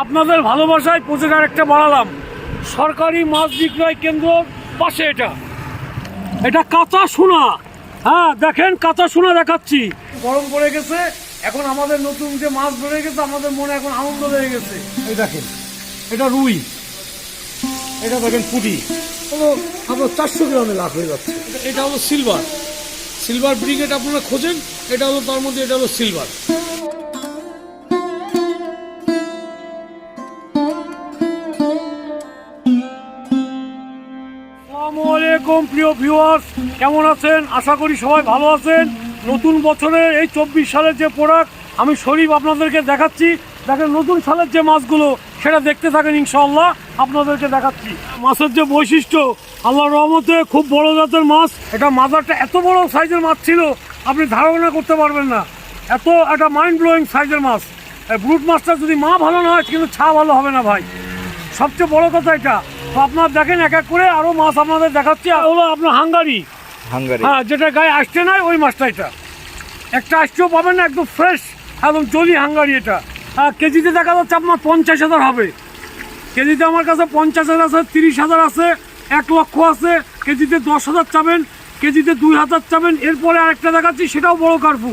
আপনাদের ভালোবাসায় প্রজেক্ট একটা বাড়ালাম। সরকারি মাছ বিক্রয় কেন্দ্র পাশে এটা। এটা কাঁচা সোনা। হ্যাঁ দেখেন কাঁচা সোনা দেখাচ্ছি। গরম পড়ে গেছে এখন আমাদের নতুন যে মাছ বেড়ে গেছে আমাদের মনে এখন আনন্দ হয়ে গেছে। এই দেখেন এটা রুই। এটা দেখেন পুটি। হলো আপনার চারশো গ্রামে লাভ হয়ে যাচ্ছে। এটা- এটা হলো সিলভার সিলভার ব্রিগেড আপনারা খোঁজেন এটা হলো তার মধ্যে এটা হলো সিলভার আসসালামু আলাইকুম, প্রিয় ভিউয়ার্স কেমন আছেন? আশা করি সবাই ভালো আছেন। নতুন বছরের এই চব্বিশ সালের যে প্রোডাক্ট, আমি শরীফ আপনাদেরকে দেখাচ্ছি। দেখেন, নতুন সালের যে মাছগুলো, সেটা দেখতে থাকেন ইনশাল্লাহ আপনাদেরকে দেখাচ্ছি। মাছের যে বৈশিষ্ট্য, আল্লাহর রহমতে খুব বড় জাতের মাছ। এটা মাজারটা এত বড় সাইজের মাছ ছিল, আপনি ধারণা করতে পারবেন না। এত একটা মাইন্ড ব্লোয়িং সাইজের মাছ। ব্রুট মাছটা যদি মা ভালো না হয়, কিন্তু ছা ভালো হবে না ভাই। সবচেয়ে বড় কথা এটা। আপনার দেখেন এক এক করে আরও মাছ আপনাদের দেখাচ্ছি। আর হলো আপনার হাঙ্গারি। হাঙ্গারি। হ্যাঁ যেটা গায়ে আসছে না ওই মাছটা এটা। একটা আসছেও পাবেন না একদম ফ্রেশ একদম জলি হাঙ্গারি এটা। হ্যাঁ কেজিতে দেখা যাচ্ছে আপনার পঞ্চাশ হাজার হবে। কেজিতে আমার কাছে পঞ্চাশ হাজার আছে তিরিশ হাজার আছে এক লক্ষ আছে। কেজিতে দশ হাজার চাবেন কেজিতে দুই হাজার চাবেন। এরপরে আরেকটা দেখাচ্ছি সেটাও বড় কার্পু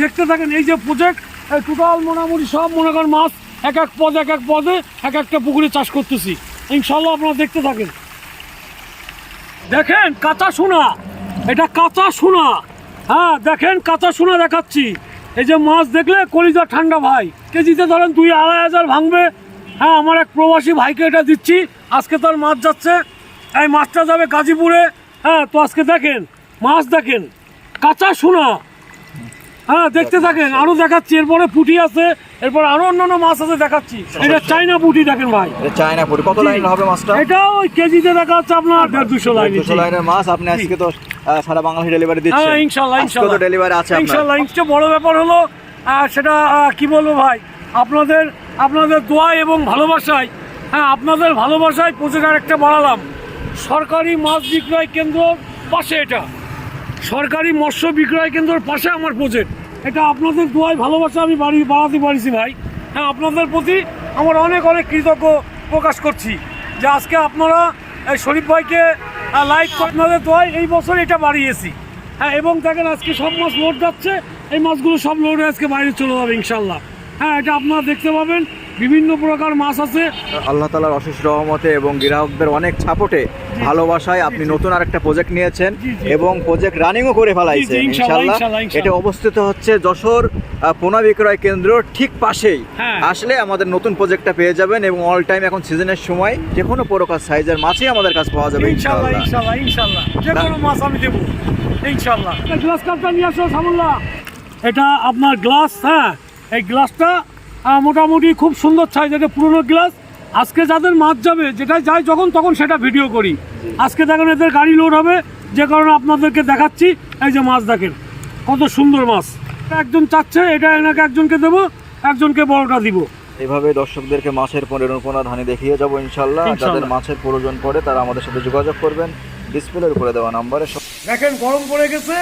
দেখতে থাকেন এই যে প্রজেক্ট টোটাল মোটামুটি সব মনে করেন মাছ এক এক পদে এক এক পদে এক একটা পুকুরে চাষ করতেছি। ইনশাল্লাহ আপনারা দেখতে থাকেন। দেখেন কাঁচা সোনা। এটা কাঁচা সোনা। হ্যাঁ দেখেন কাঁচা সোনা দেখাচ্ছি। এই যে মাছ দেখলে কলিজা ঠান্ডা ভাই। কেজিতে ধরেন দুই আড়াই হাজার ভাঙবে। হ্যাঁ আমার এক প্রবাসী ভাইকে এটা দিচ্ছি। আজকে তার মাছ যাচ্ছে। এই মাছটা যাবে গাজীপুরে। হ্যাঁ তো আজকে দেখেন, মাছ দেখেন। কাঁচা সোনা। হ্যাঁ দেখতে থাকেন আরও দেখাচ্ছি এরপরে পুঁটি আছে এরপর আরও অন্যান্য মাছ আছে দেখাচ্ছি। এটা চাইনা পুঁটি দেখেন ভাই। চায়না পড়ি কত লাইন হবে মাছটা? এটা ওই কেজিতে দেখা যাচ্ছে আপনার দেড় দুশো লাইন দুশো লাইনের মাছ। আপনি আজকে তো সারা বাংলাদেশে ডেলিভারি দিচ্ছেন। হ্যাঁ ইনশাল্লাহ ইনশাল্লাহ। ডেলিভারি আছে আপনার। ইনশাল্লাহ সবচেয়ে বড় ব্যাপার হলো সেটা কি বলব ভাই আপনাদের আপনাদের দোয়া এবং ভালোবাসায় হ্যাঁ আপনাদের ভালোবাসায় প্রজেক্ট একটা বাড়ালাম। সরকারি মাছ বিক্রয় কেন্দ্র পাশে এটা। সরকারি মৎস্য বিক্রয় কেন্দ্রের পাশে আমার প্রজেক্ট এটা আপনাদের দোয়ায় ভালোবাসা, আমি বাড়ি, বাড়াতে পারিছি ভাই। হ্যাঁ আপনাদের প্রতি আমার অনেক অনেক কৃতজ্ঞ প্রকাশ করছি। যে আজকে আপনারা, এই শরীফ ভাইকে লাইক আপনাদের দোয়ায় এই বছর এটা বাড়িয়েছি। হ্যাঁ এবং দেখেন আজকে সব মাছ লোড যাচ্ছে, এই মাছগুলো সব লোডে আজকে বাইরে চলে যাবে ইনশাল্লাহ। হ্যাঁ এটা আপনারা দেখতে পাবেন। বিভিন্ন প্রকার মাছ আছে। আল্লাহ তালার অশেষ রহমতে এবং গ্রাহকদের অনেক সাপোর্টে ভালোবাসায় আপনি নতুন আরেকটা প্রজেক্ট নিয়েছেন। এবং প্রজেক্ট রানিংও করে ফেলাইছে ইনশাল্লাহ। এটা অবস্থিত হচ্ছে যশোর পোনা বিক্রয় কেন্দ্র ঠিক পাশেই। হ্যাঁ। আসলে আমাদের নতুন প্রজেক্টটা পেয়ে যাবেন এবং অল টাইম এখন সিজনের সময় যে কোনো প্রকার সাইজের মাছই আমাদের কাছে পাওয়া যাবে ইনশাল্লাহ ইনশাল্লাহ। ইনশাল্লাহ যে কোনো মাছ আমি দেবো ইনশাল্লাহ। গ্লাস কাপটা নিয়ে আসো সামুল্লাহ। এটা আপনার গ্লাস হ্যাঁ এই গ্লাসটা মোটামুটি খুব সুন্দর সাইজ যেটা পুরনো গ্লাস। আজকে যাদের মাছ যাবে যেটা যায় যখন তখন সেটা ভিডিও করি। আজকে দেখেন এদের গাড়ি লোড হবে যে কারণে আপনাদেরকে দেখাচ্ছি এই যে মাছ দেখেন কত সুন্দর মাছ। একজন চাচ্ছে এটা এনাকে একজনকে দেবো একজনকে বড়টা দিব। এইভাবে দর্শকদেরকে মাছের পরিণোপনা ধানে দেখিয়ে যাব ইনশাল্লাহ। যাদের মাছের প্রয়োজন পড়ে তারা আমাদের সাথে যোগাযোগ করবেন। ডিসপ্লের উপরে দেওয়া নাম্বারে দেখেন গরম পড়ে গেছে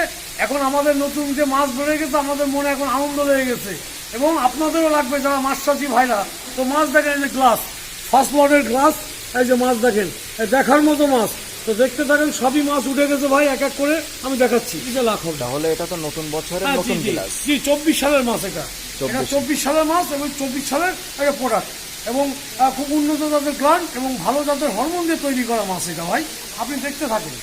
এখন আমাদের নতুন যে মাছ বেড়ে গেছে আমাদের মনে এখন আনন্দ লেগে গেছে। এবং আপনাদেরও লাগবে যারা মাছ চাষি ভাইরা। তো মাছ দেখেন এই যে গ্লাস ফার্স্ট লটের গ্লাস এই যে মাছ দেখেন দেখার মতো মাছ। তো দেখতে থাকেন সবই মাছ উঠে গেছে ভাই এক এক করে আমি দেখাচ্ছি। এই যে লাখ তাহলে এটা তো নতুন বছরের হ্যাঁ, নতুন গ্লাস জি। চব্বিশ সালের মাছ এটা। এটা চব্বিশ সালের মাছ এবং চব্বিশ সালের একটা প্রোডাক্ট এবং খুব উন্নত জাতের গ্লান্ট এবং ভালো জাতের হরমোন দিয়ে তৈরি করা মাছ এটা ভাই। আপনি দেখতে থাকেন।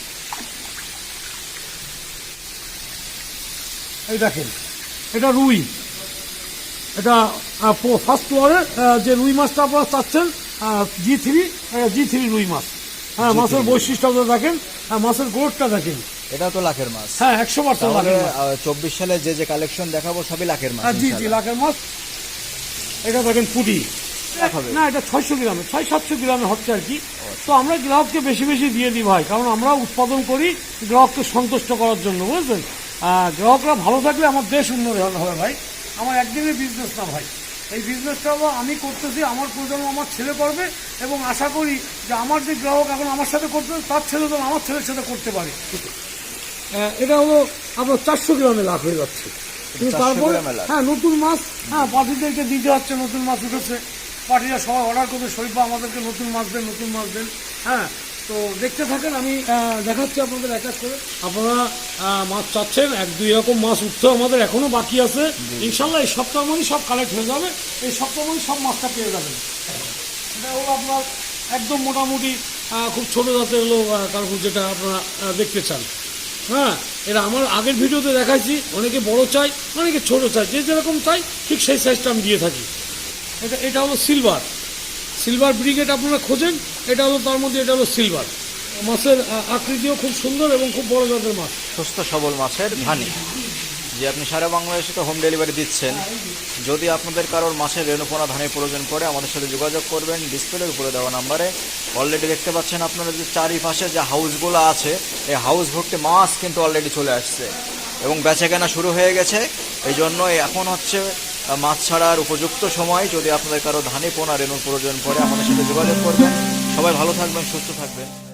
এই দেখেন এটা রুই। এটা ফার্স্ট ফ্লোরে যে রুই মাছটা আপনারা চাচ্ছেন জি থ্রি জি থ্রি রুই মাছ। হ্যাঁ মাছের বৈশিষ্ট্যটা দেখেন হ্যাঁ মাছের গ্রোথটা দেখেন। এটা তো লাখের মাছ। হ্যাঁ একশো পার্সেন্ট তাহলে চব্বিশ সালে যে যে কালেকশন দেখাবো সবই লাখের মাছ হ্যাঁ জি জি লাখের মাছ। এটা দেখেন পুটি। না এটা ছয়শো গ্রামে ছয় সাতশো গ্রামে হচ্ছে আর কি। তো আমরা গ্রাহককে বেশি বেশি দিয়ে দিই ভাই কারণ আমরা উৎপাদন করি গ্রাহককে সন্তুষ্ট করার জন্য বুঝলেন গ্রাহকরা ভালো থাকলে আমার দেশ উন্নতি হবে ভাই। আমার একদিনের বিজনেস না ভাই। এই বিজনেসটা হলো আমি করতেছি আমার প্রজন্ম আমার ছেলে করবে এবং আশা করি যে আমার যে গ্রাহক এখন আমার সাথে করতে তার ছেলে যেন আমার ছেলের সাথে করতে পারে। এটা হলো আপনার চারশো গ্রামে লাভ হয়ে যাচ্ছে। তারপরে হ্যাঁ নতুন মাছ হ্যাঁ পাখিদেরকে দিতে হচ্ছে নতুন মাছ উঠেছে। পার্টিরা সবাই অর্ডার করবে শরীফা আমাদেরকে নতুন মাছ দেন নতুন মাছ দেন। হ্যাঁ তো দেখতে থাকেন আমি দেখাচ্ছি আপনাদের এক এক করে। আপনারা মাছ চাচ্ছেন এক দুই রকম মাছ উঠতে আমাদের এখনও বাকি আছে। ইনশাল্লাহ এই সপ্তাহ মধ্যেই সব কালেক্ট হয়ে যাবে। এই সপ্তাহ মধ্যেই সব মাছটা পেয়ে যাবেন। এটা হলো আপনার একদম মোটামুটি খুব ছোটো জাতের হলো তারপর যেটা আপনারা দেখতে চান। হ্যাঁ এটা আমার আগের ভিডিওতে দেখাইছি অনেকে বড় চাই অনেকে ছোট চাই যে যেরকম চাই ঠিক সেই সাইজটা আমি দিয়ে থাকি। এটা এটা হলো সিলভার সিলভার ব্রিগেড আপনারা খোঁজেন, এটা হলো তার মধ্যে, এটা হলো সিলভার মাছের আকৃতিও খুব সুন্দর এবং খুব বড় জাতের মাছ। সুস্থ সবল মাছের ধানি যে আপনি সারা বাংলাদেশে তো হোম ডেলিভারি দিচ্ছেন। যদি আপনাদের কারোর মাছের রেণুপোনা ধানের প্রয়োজন পড়ে, আমাদের সাথে যোগাযোগ করবেন ডিসপ্লের উপরে দেওয়া নাম্বারে। অলরেডি দেখতে পাচ্ছেন আপনারা যে চারিপাশে যে হাউসগুলো আছে, এই হাউস ভর্তি মাছ কিন্তু অলরেডি চলে আসছে। এবং বেচা কেনা শুরু হয়ে গেছে। এই জন্য এখন হচ্ছে মাছ ছাড়ার উপযুক্ত সময় যদি আপনাদের কারও ধানে পোনা রেণুর প্রয়োজন পড়ে, আমাদের সাথে যোগাযোগ করবেন। সবাই ভালো থাকবেন, সুস্থ থাকবেন।